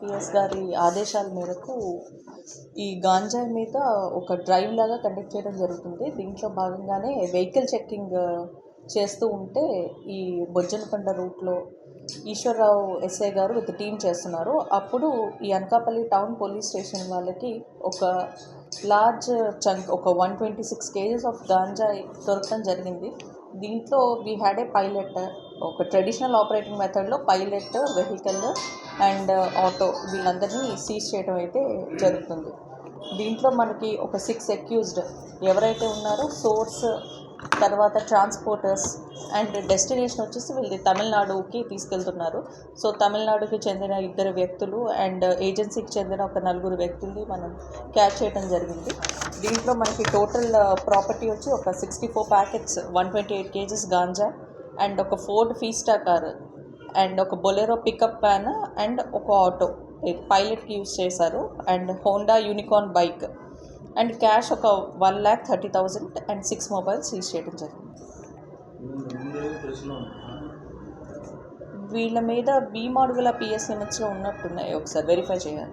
IPS గారి ఆదేశాల మేరకు ఈ గాంజాయి మీద ఒక డ్రైవ్ లాగా కండక్ట్ చేయడం జరుగుతుంది. దీంట్లో భాగంగానే వెహికల్ చెక్కింగ్ చేస్తూ ఉంటే ఈ బొజ్జనకొండ రూట్లో ఈశ్వరరావు ఎస్ఐ గారు విత్ టీం చేస్తున్నారు. అప్పుడు ఈ అనకాపల్లి టౌన్ పోలీస్ స్టేషన్ వాళ్ళకి ఒక లార్జ్ చంక్ ఒక one twenty six kgs of గాంజాయి దొరకడం జరిగింది. దీంట్లో వీ హ్యాడ్ ఏ పైలట్ ఒక ట్రెడిషనల్ ఆపరేటింగ్ మెథడ్లో పైలట్ వెహికల్ అండ్ ఆటో వీళ్ళందరినీ సీజ్ చేయడం అయితే జరుగుతుంది. దీంట్లో మనకి ఒక సిక్స్ అక్యూజ్డ్ ఎవరైతే ఉన్నారో సోర్స్ తర్వాత ట్రాన్స్పోర్టర్స్ అండ్ డెస్టినేషన్ వచ్చేసి వీళ్ళది తమిళనాడుకి తీసుకెళ్తున్నారు. సో తమిళనాడుకి చెందిన ఇద్దరు వ్యక్తులు అండ్ ఏజెన్సీకి చెందిన ఒక నలుగురు వ్యక్తుల్ని మనం క్యాచ్ చేయడం జరిగింది. దీంట్లో మనకి టోటల్ ప్రాపర్టీ వచ్చి ఒక sixty four packets one twenty eight kgs ganja and ఒక ఫోర్డ్ ఫీస్టా కార్ అండ్ ఒక బొలెరో పికప్ వ్యాన్ అండ్ ఒక ఆటో. పైలట్కి యూజ్ చేశారు. And Honda Unicorn bike. And cash ఒక one lakh thirty thousand and six mobiles use చేయడం జరిగింది. వీళ్ళ మీద బీ మాడుగుల పిఎస్ ఉన్నట్టున్నాయి. ఒకసారి వెరిఫై చేయాలి.